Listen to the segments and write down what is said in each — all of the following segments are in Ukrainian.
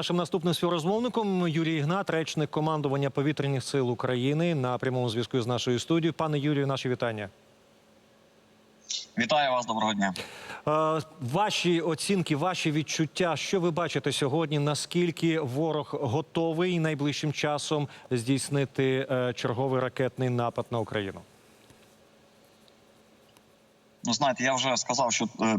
Нашим наступним співрозмовником Юрій Ігнат, речник командування повітряних сил України на прямому зв'язку з нашою студією. Пане Юрію, наші вітання. Вітаю вас, доброго дня. Е, Ваші оцінки, ваші відчуття, що ви бачите сьогодні? Наскільки ворог готовий найближчим часом здійснити е, черговий ракетний напад на Україну? Ну, знаєте, я вже сказав, що е,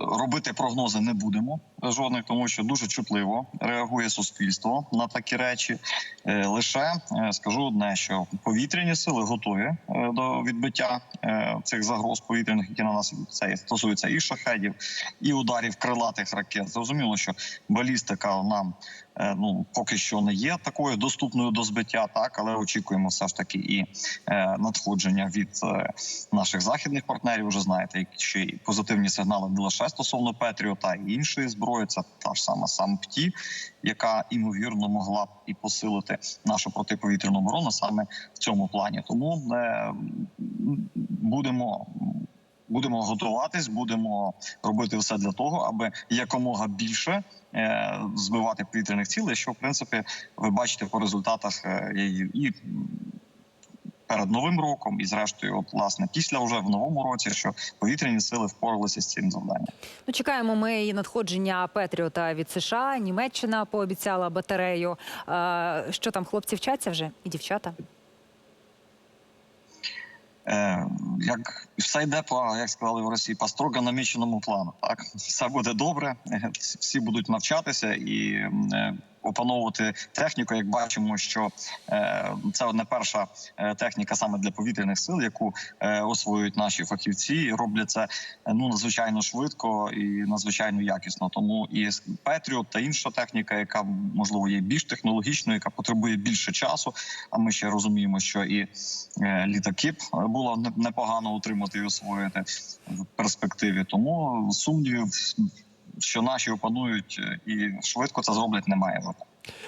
робити прогнози не будемо жодних, тому що дуже чутливо реагує суспільство на такі речі. Е, Лише е, скажу одне, що повітряні сили готові е, до відбиття е, цих загроз повітряних, які на нас це стосується і шахедів, і ударів крилатих ракет. Зрозуміло, що балістика нам е, ну поки що не є такою доступною до збиття, так але очікуємо все ж таки і е, надходження від е, наших західних партнерів. Вже знаєте, ще й позитивні сигнали не лише стосовно Петріота і іншої зброї. Це та ж сама сам ПТІ, яка імовірно могла б і посилити нашу протиповітряну оборону саме в цьому плані. Тому е, будемо. Будемо готуватись, будемо робити все для того, аби якомога більше е, збивати повітряних цілей. Що в принципі ви бачите по результатах е, і, перед новим роком, і зрештою, от власне після вже в новому році, що повітряні сили впоралися з цим завданням. Ну, чекаємо ми і надходження Петріота від США. Німеччина пообіцяла батарею. Е, Що там, хлопці вчаться вже і дівчата? Е, як все йде по як сказали в Росії, по строго наміченому плану. Так все буде добре, всі будуть навчатися і е, опановувати техніку. Як бачимо, що е, це не перша е, техніка саме для повітряних сил, яку е, освоюють наші фахівці, і роблять це ну надзвичайно швидко і надзвичайно якісно. Тому і Петріот та інша техніка, яка можливо є більш технологічною, яка потребує більше часу. А ми ще розуміємо, що і літаки б було непогано утримати і освоїти в перспективі. Тому сумнівів, що наші опанують е, і швидко це зроблять, немає.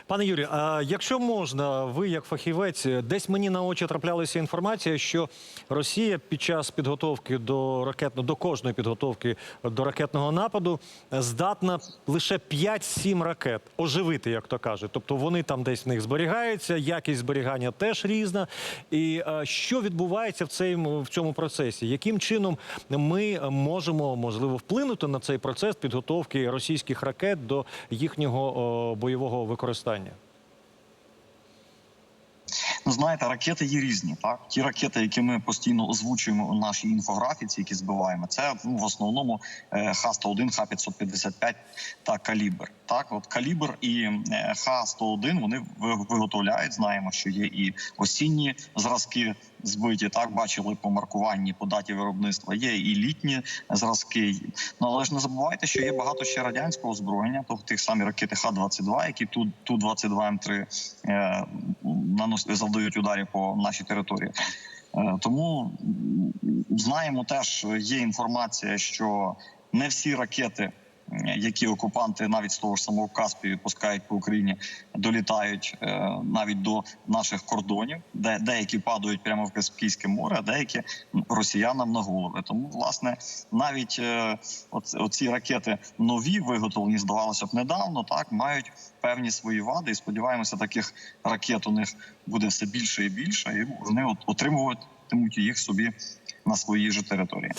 Пане Юрію, а якщо можна, ви як фахівець, десь мені на очі траплялася інформація, що Росія під час підготовки до ракетно до кожної підготовки до ракетного нападу здатна лише 5-7 ракет оживити, як то кажуть. Тобто вони там десь в них зберігаються, якість зберігання теж різна. І що відбувається в цьому в цьому процесі? Яким чином ми можемо можливо вплинути на цей процес підготовки російських ракет до їхнього о, бойового використання? використання. Ну, знаєте, ракети є різні. Так, ті ракети, які ми постійно озвучуємо у нашій інфографіці, які збиваємо, це ну, в основному е, Х-101, Х-555 та калібр. Так, от калібр і е, Х-101 вони ви- виготовляють. Знаємо, що є і осінні зразки збиті. Так бачили по маркуванні по даті виробництва. Є і літні зразки. Ну але ж не забувайте, що є багато ще радянського озброєння, тобто тих самі ракети Х-22, які ту ту 22 М3 е, нанос завдають ударів по нашій території. Е, Тому знаємо теж, є інформація, що не всі ракети, е, які окупанти навіть з того ж самого Каспію пускають по Україні, долітають е, навіть до наших кордонів, де деякі падають прямо в Каспійське море, а деякі росіянам на голови. Тому, власне, навіть е, оц- оці ракети нові виготовлені, здавалося б, недавно, так мають певні свої вади, і сподіваємося, таких ракет у них буде все більше і більше, і вони от отримуватимуть їх собі на своїй же території.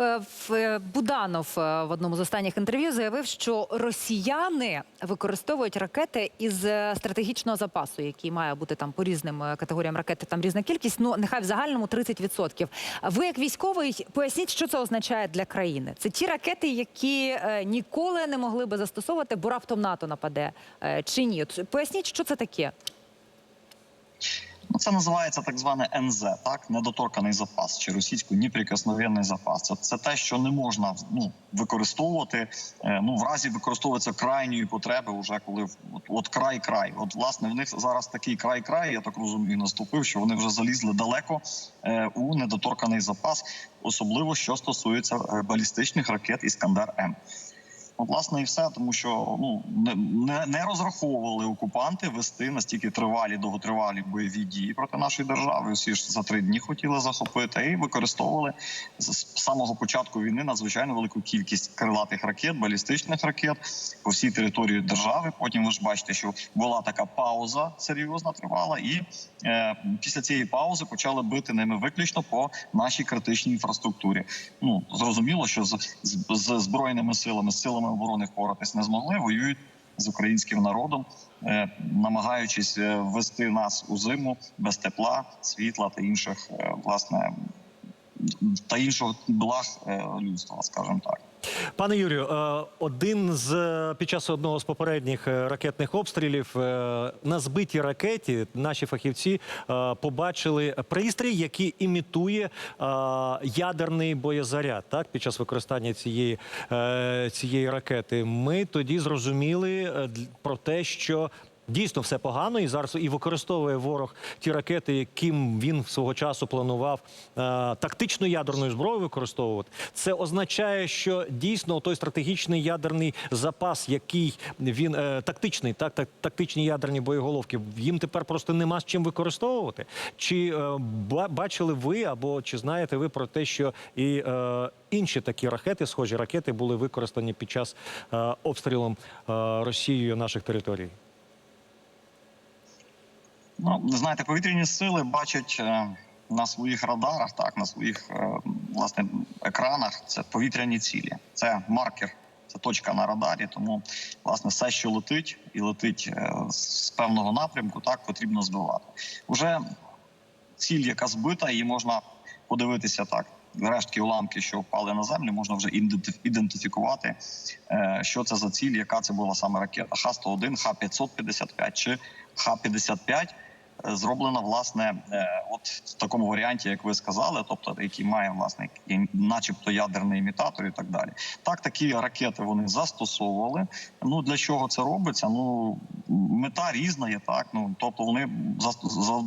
Е, е, Буданов е, в одному з останніх інтерв'ю заявив, що росіяни використовують ракети із стратегічного запасу, який має бути там по різним категоріям ракети. Там різна кількість. Ну нехай в загальному 30%. Ви, як військовий, поясніть, що це означає для країни. Це ті ракети, які ніколи не могли би застосовувати, бо раптом НАТО нападе чи ні? Поясніть, що це таке. Ну, це називається так зване НЗ, так недоторканий запас чи російською неприкосновенний запас. Це, це те, що не можна ну використовувати. е, Ну в разі використовується крайньої потреби, вже коли от, от край край. От власне в них зараз такий край край. Я так розумію, наступив, що вони вже залізли далеко е, у недоторканий запас, особливо що стосується е, балістичних ракет Іскандер М. От, власне, і все, тому що ну не, не, розраховували окупанти вести настільки тривалі, довготривалі бойові дії проти нашої держави. Всі ж за три дні хотіли захопити і використовували з самого початку війни надзвичайно велику кількість крилатих ракет, балістичних ракет по всій території держави. Потім ви ж бачите, що була така пауза серйозна тривала, і е, після цієї паузи почали бити ними виключно по нашій критичній інфраструктурі. Ну зрозуміло, що з, з, з збройними силами, силами оборони впоратись не змогли. Воюють з українським народом, е, намагаючись е, ввести нас у зиму без тепла, світла та інших е, власне та іншого благ людства, скажімо так. Пане Юрію, е, один з під час одного з попередніх е, ракетних обстрілів е, на збитій ракеті наші фахівці побачили пристрій, який імітує ядерний боєзаряд. Так, під час використання цієї, цієї ракети. Ми тоді зрозуміли про те, що. Дійсно, все погано, і зараз і використовує ворог ті ракети, яким він свого часу планував е, тактичну ядерну зброю використовувати. Це означає, що дійсно той стратегічний ядерний запас, який він е, тактичний, так, так тактичні ядерні боєголовки, їм тепер просто нема з чим використовувати. Чи е, бачили ви або чи знаєте ви про те, що і е, інші такі ракети, схожі ракети, були використані під час е, обстрілом е, Росією наших територій? Ну, знаєте, повітряні сили бачать е, на своїх радарах, так на своїх е, власне екранах. Це повітряні цілі, це маркер, це точка на радарі. Тому власне все, що летить, і летить е, з певного напрямку, так потрібно збивати. Уже ціль, яка збита, її можна подивитися так. Рештки уламки, що впали на землю, можна вже ідентифікувати, е, що це за ціль, яка це була саме ракета. Х-101, Х-555 чи Х-55 е, зроблена власне е, от в такому варіанті, як ви сказали, тобто який має власне начебто ядерний імітатор і так далі. Так, такі ракети вони застосовували. Ну для чого це робиться? Ну мета різна є так. Ну тобто вони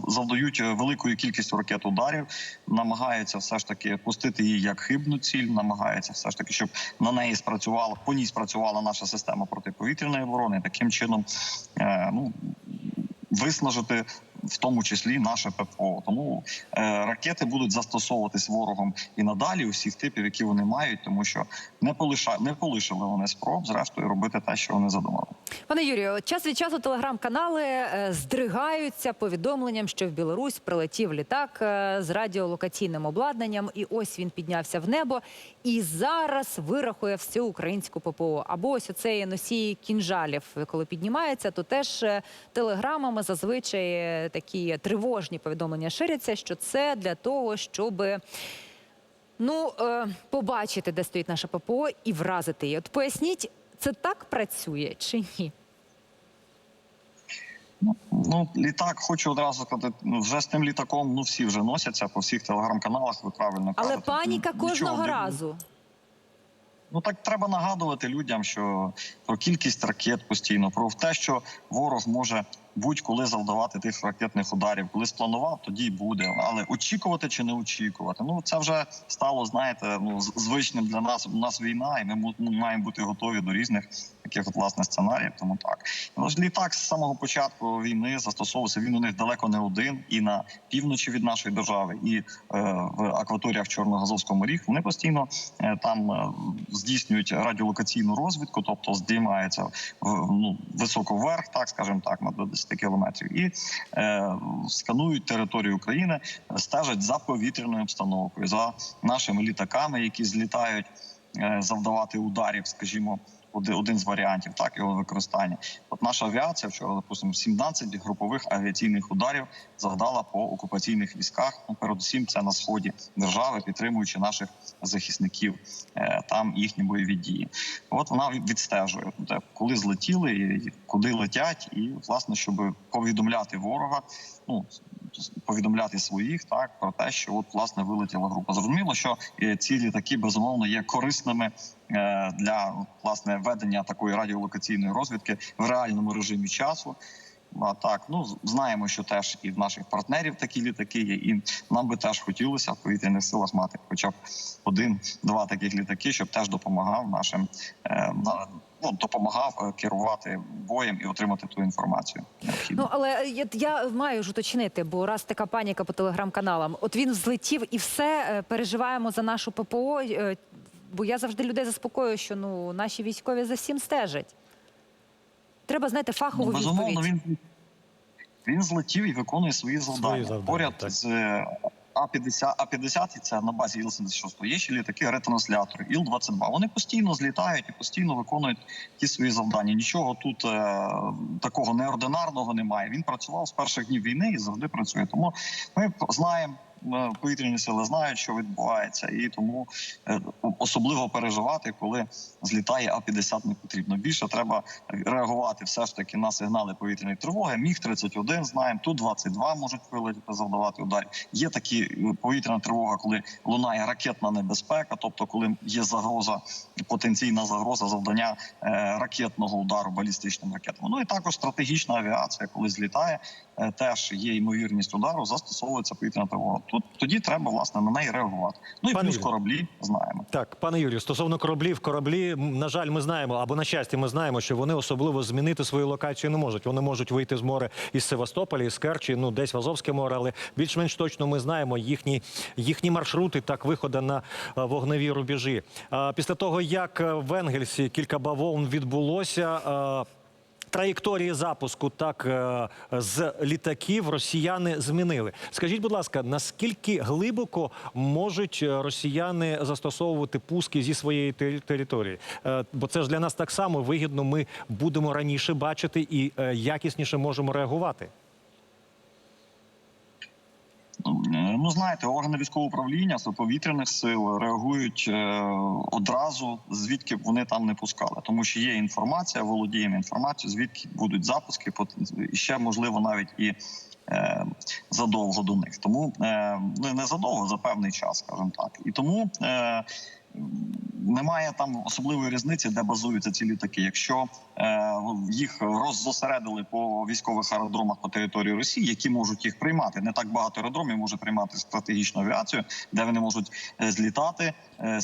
завдають великою кількістю ракет ударів, намагаються все ж таки пустити її як хибну ціль, намагаються все ж таки, щоб на неї спрацювала по ній спрацювала наша система протиповітряної оборони. Таким чином, е, ну виснажити. В тому числі наше ППО, тому е, ракети будуть застосовуватись ворогом і надалі усіх типів, які вони мають, тому що не полиша не полишили вони спроб, зрештою робити те, що вони задумали. Пане Юрію, час від часу телеграм-канали е, здригаються повідомленням, що в Білорусь прилетів літак е, з радіолокаційним обладнанням, і ось він піднявся в небо і зараз вирахує всю українську ППО. Або ось оцей носій кінжалів, коли піднімається, то теж е, телеграмами зазвичай такі тривожні повідомлення ширяться, що це для того, щоб ну побачити, де стоїть наша ППО, і вразити її. От поясніть, це так працює чи ні? Ну, літак, хочу одразу сказати, ну, вже з тим літаком ну всі вже носяться по всіх телеграм-каналах. Ви правильно Але кажете. паніка кожного Нічого разу. Ну так треба нагадувати людям, що про кількість ракет постійно, про те, що ворог може будь-коли завдавати тих ракетних ударів. Коли спланував, тоді й буде. Але очікувати чи не очікувати. Ну це вже стало, знаєте, ну звичним для нас. У нас війна, і ми маємо бути готові до різних таких от власне сценаріїв. Тому так ну, літак з самого початку війни застосовувався. Він у них далеко не один, і на півночі від нашої держави, і е, в акваторіях Чорного-Азовського морів. Вони постійно е, там е, здійснюють радіолокаційну розвідку, тобто здіймаються в- ну, високо вверх, так скажімо так, на до 10 кілометрів, і е, сканують територію України, стежать за повітряною обстановкою, за нашими літаками, які злітають е, завдавати ударів, скажімо. Оди- Один з варіантів так його використання. От наша авіація вчора, допустимо, 17 групових авіаційних ударів завдала по окупаційних військах. Ну, передусім, це на сході держави, підтримуючи наших захисників е, там їхні бойові дії. От вона відстежує, коли злетіли, куди летять, і власне, щоб повідомляти ворога, ну повідомляти своїх так про те, що от власне вилетіла група. Зрозуміло, що е, ці літаки безумовно є корисними е, для власне ведення такої радіолокаційної розвідки в реальному режимі часу. А так, ну знаємо, що теж і в наших партнерів такі літаки є, і нам би теж хотілося в повітряних силах мати хоча б один-два таких літаки, щоб теж допомагав нашим е, ну, допомагав е, керувати боєм і отримати ту інформацію. Ну але я, я маю ж уточнити, бо раз така паніка по телеграм-каналам. От він злетів і все е, переживаємо за нашу ППО. е, Бо я завжди людей заспокоюю, що ну наші військові за всім стежать. Треба знати фахову Ну, безумовно, відповідь. він, він злетів і виконує свої завдання. завдання, Поряд так. з е, А-50, А-50 це на базі Іл-76. Є ще літаки ретранслятори, Іл-22. Вони постійно злітають і постійно виконують ті свої завдання. Нічого тут е, такого неординарного немає. Він працював з перших днів війни і завжди працює. Тому ми знаємо. Е, Повітряні сили знають, що відбувається, і тому е, особливо переживати, коли злітає А-50 не потрібно. Більше треба реагувати все ж таки на сигнали повітряної тривоги. Міг 31 знаємо, ту 22 можуть вилетіти, завдавати ударів. Є такі е, повітряна тривога, коли лунає ракетна небезпека, тобто коли є загроза, потенційна загроза завдання ракетного удару балістичним ракетами. Ну і також стратегічна авіація, коли злітає, теж є ймовірність удару, застосовується повітряна тривога. Тут тоді треба власне на неї реагувати. Ну і Пане плюс Юрію. кораблі знаємо. Так, пане Юрію, стосовно кораблів, кораблі, на жаль, ми знаємо, або на щастя, ми знаємо, що вони особливо змінити свою локацію не можуть. Вони можуть вийти з моря із Севастополя, із Керчі, ну десь в Азовське море, але більш-менш точно ми знаємо їхні, їхні маршрути так виходу на вогневі рубежі. А після того, як е, в Енгельсі кілька бавовн відбулося. Траєкторії запуску так е, з літаків росіяни змінили. Скажіть, будь ласка, наскільки глибоко можуть е, росіяни застосовувати пуски зі своєї території? Е, Бо це ж для нас так само вигідно. Ми будемо раніше бачити і якісніше можемо реагувати. Ну, знаєте, органи військового управління повітряних сил реагують е, одразу, звідки б вони там не пускали, тому що є інформація, володіємо інформацією, звідки будуть запуски, і ще можливо навіть і е, задовго до них. Тому е, не задовго, за певний час, скажімо так. І тому немає там особливої різниці, де базуються ці літаки. Якщо е, їх роззосередили по військових аеродромах по території Росії, які можуть їх приймати. Не так багато аеродромів може приймати стратегічну авіацію, де вони можуть е, злітати, е,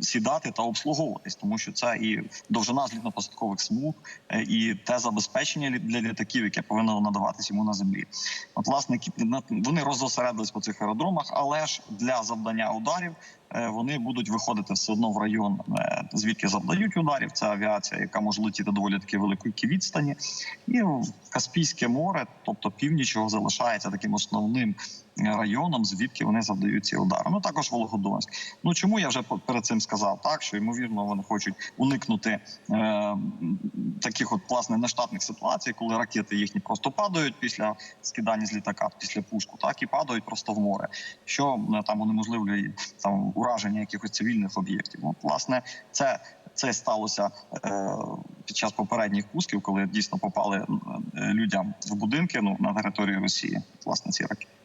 сідати та обслуговуватись, тому що це і довжина злітно-посадкових смуг, е, і те забезпечення для літаків, яке повинно надаватись йому на землі. От власне вони роззосередились по цих аеродромах, але ж для завдання ударів вони будуть виходити все одно в район, е, звідки завдають ударів. Це авіація, яка може летіти доволі таки великої відстані, і Каспійське море, тобто північ його залишається таким основним е, районом, звідки вони завдають ці удари. Ну також Вологодонськ. Ну чому я вже перед цим сказав? Так що ймовірно вони хочуть уникнути е, таких от власне нештатних ситуацій, коли ракети їхні просто падають після скидання з літака, після пуску, так і падають просто в море, що е, там унеможливлює там ураження якихось цивільних об'єктів. От, власне, це. Це сталося е, під час попередніх пусків, коли дійсно попали е, людям в будинки ну на території Росії. Власне, ці ракети.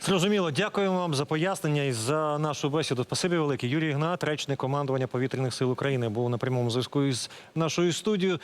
Зрозуміло, дякуємо вам за пояснення і за нашу бесіду. Спасибі велике. Юрій Ігнат, речник командування повітряних сил України, був на прямому зв'язку із нашою студією.